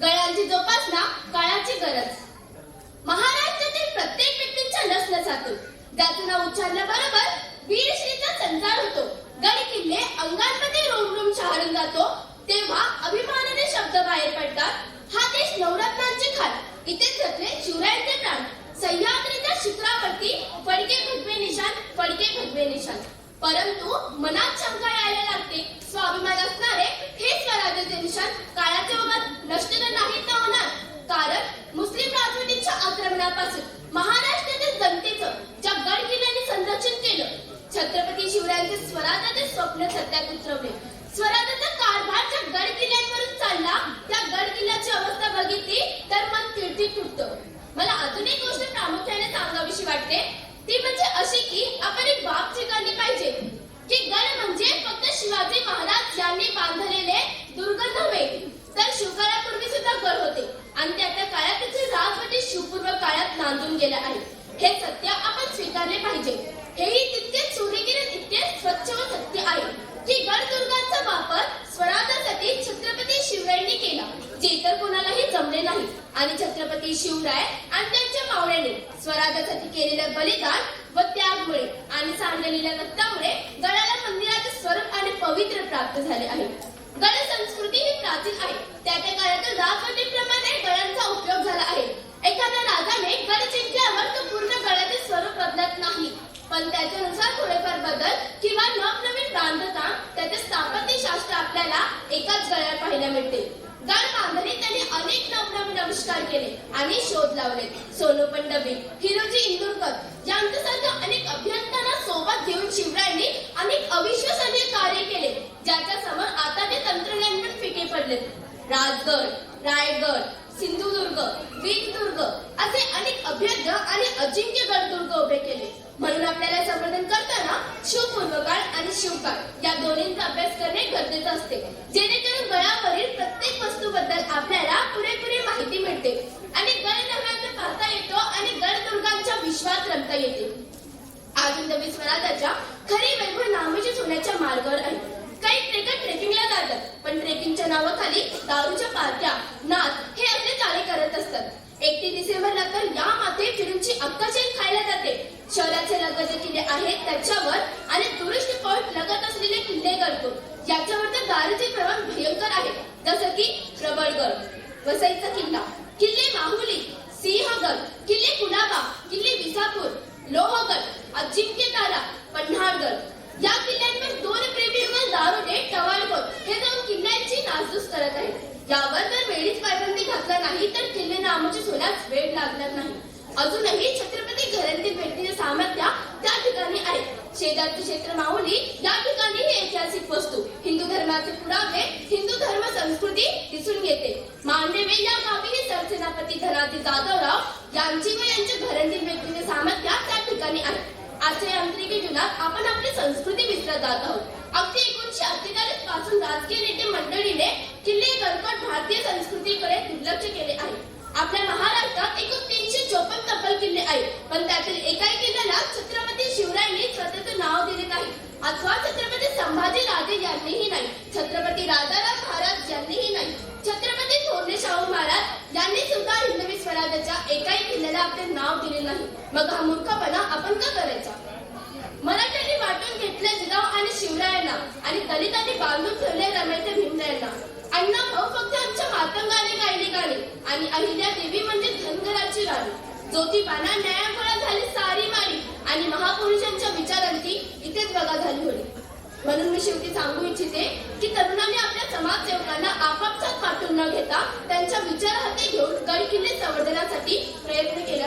गळ्यांची जोपासना काळाची गरज. महाराष्ट्रातील प्रत्येक व्यक्तीच्या लस लसातून ज्याचं नाव उच्चारल्याबरोबर वीर श्रीचा संचार होतो. गड किल्ले अंगांमध्ये रोम रोम शहारून जातो. तेव्हा अभिमानाने शब्द बाहेर पडतात. हा देश नवरत्नांची खात इथे जगले शिवरायांचे प्राण. सह्याद्रीच्या शिखरावरती फडके भगवे निशान फडके भगवे निशान परंतु मनात शंका यायला लागते. स्वाभिमान असणारे हे स्वराज्याचे निशान काळाचे छत्रपती शिवरायांचे स्वराज्याचे स्वप्न सत्यात उतरवले. स्वराज्याचा कारभार ज्या गड किल्ल्यांवरून चालला त्या गड किल्ल्याची अवस्था बघितली तर मन तिळती फुटतं मला अजून एक गोष्ट प्रामुख्याने सांगावीशी वाटते. ती म्हणजे अशी की आपण एक बाब स्वीकारली पाहिजे की गड म्हणजे फक्त शिवाजी महाराज यांनी बांधलेले दुर्ग नव्हे तर शिवकाळापूर्वी सुद्धा गड होते. आणि त्या त्या काळात त्याचे राजवटी शिवपूर्व काळात नांदून गेले आहे. हे सत्य आपण स्वीकार पाहिजे हेही तितकेच सूर्यकिरण इतके स्वच्छ व सत्य आहे की गड दुर्गांचा वापर स्वराज्यासाठी छत्रपती शिवरायांनी केला जे इतर कोणालाही नाही. आणि छत्रपती शिवराय आणि त्यांच्या मावळ्याने स्वराज्यासाठी केलेलं बलिदान व त्यागमुळे आणि सांडलेल्या रक्तामुळे गडाला मंदिराचे स्वरूप आणि पवित्र प्राप्त झाले आहे. गड संस्कृती ही प्राचीन आहे. त्या त्या काळातील राजवटीप्रमाणे गडांचा उपयोग झाला आहे. एखाद्या राजाने गड जिंकल्यावर तो पूर्ण गडाचे स्वरूप बदलत नाही. पण त्याच्यानुसार थोडेफार बदल किंवा नवनवीन बांधकाम त्याचे स्थापत्य शास्त्र आपल्याला एकाच गळ्यात पाहायला मिळते. गड बांधणी त्यांनी अनेक नवनवीन आविष्कार केले आणि शोध लावले. सोनोपण डबे हिरोजी इंदुरकर यांच्यासारख्या अनेक अभियंत्यांना सोबत घेऊन शिवरायांनी अनेक अविश्वसनीय कार्य केले ज्याच्या समोर आता ते तंत्रज्ञान पण फिके पडले राजगड रायगड सिंधुदुर्ग वीरदुर्ग असे अनेक अभेद्य आणि अजिंक्य गडदुर्ग उभे केले. म्हणून आपल्याला संवर्धन करताना शिवपूर्वकाळ आणि शिवकाळ या दोन्हींचा अभ्यास करणे गरजेचे असते. जेणे आपल्याला पुरेपुरी माहिती मिळते. आणि गड पाहता येतो आणि गडदुर्गांच्या विश्वात रमता येते. आनंदवी स्वराजाच्या खरी वैभव नामेची सोन्याच्या मार्गावर आहे. काही ट्रेकर ट्रेकिंगला जातात. पण ट्रेकिंगच्या नावाखाली दारूच्या पार्ट्या नाच हे असले चाले करत असतात. एकतीस डिसेंबरला तर या माथे फिरूंची अक्काशेल खायला जाते. शहराचे लगत जे किल्ले आहेत त्याच्यावर आणि टुरिस्ट पॉइंट लगत असलेले किल्ले करतो. याच्यावर तर दारूचे प्रमाण भयंकर आहे. जसं की प्रबळगड वसईचा किल्ला किल्ले माहुली सिंहगड किल्ले कुलाबा किल्ले विसापूर लोहगड अजिंक्य तारा पन्हाळगड. या किल्ल्यांवर दोन प्रेमी युगल दारुडे टवाळगड हे दोन किल्ल्यांची नासधूस करत आहेत. यावर जर वेळीच पायबंदी घातला नाही तर किल्ले नामाची सोन्यास वेळ लागणार नाही. अजूनही छत्रपती घरांतील व्यक्तीचे सामर्थ्य त्या ठिकाणी आहे. शेजारचे क्षेत्र माहुली या ठिकाणी ही ऐतिहासिक वस्तू हिंदू धर्माचे पुरावे हिंदू धर्म संस्कृती दिसून येते मांडवे या गावी हे सरसेनापती धनाजी जाधवराव यांची व यांच्या घरांतील व्यक्तीचे सामर्थ्य त्या ठिकाणी आहे आजच्या यांत्रिकी जीवनात आपण आपली संस्कृती विसरत जात आहोत अगदी एकोणीशे अठ्ठेचाळीसपासून राजकीय नेते मंडळीने किल्ले गडकट भारतीय संस्कृतीकडे दुर्लक्ष केले आहे आपल्या महाराष्ट्रात एक तीनशे चोपन्न तब्बल किल्ले आहेत पण त्यातील एकाही किल्ल्याला छत्रपती शिवरायांनी स्वतःचं नाव दिले नाही अथवा छत्रपती संभाजी राजे यांनीही नाही छत्रपती राजाराम महाराज यांनीही नाही. छत्रपती थोरले शाहू महाराज यांनी सुद्धा हिंदवी स्वराज्याच्या एकाही किल्ल्याला आपले नाव दिले नाही. मग हा मूर्खपणा आपण का करायचा? मराठ्यांनी वाटून घेतले जिजाऊ आणि शिवरायांना आणि दलितांनी बांधून ठेवले रमायचे भीमरायांना. अण्णा भाऊ फक्त आमच्या मातंगाने गायली गाणी आणि अहिल्या देवी म्हणजे धनगराची राणी. ज्योतिबाना न्यायामुळे झाली सारी मारी आणि महापुरुषांच्या विचारांची इथेच बघा झाली होती म्हणून मी शेवटी सांगू इच्छिते की तरुणांनी आपल्या समाजसेवकांना आपापसात पाठवून न घेता त्यांच्या विचार हाती घेऊन गड किल्ले संवर्धनासाठी प्रयत्न केला.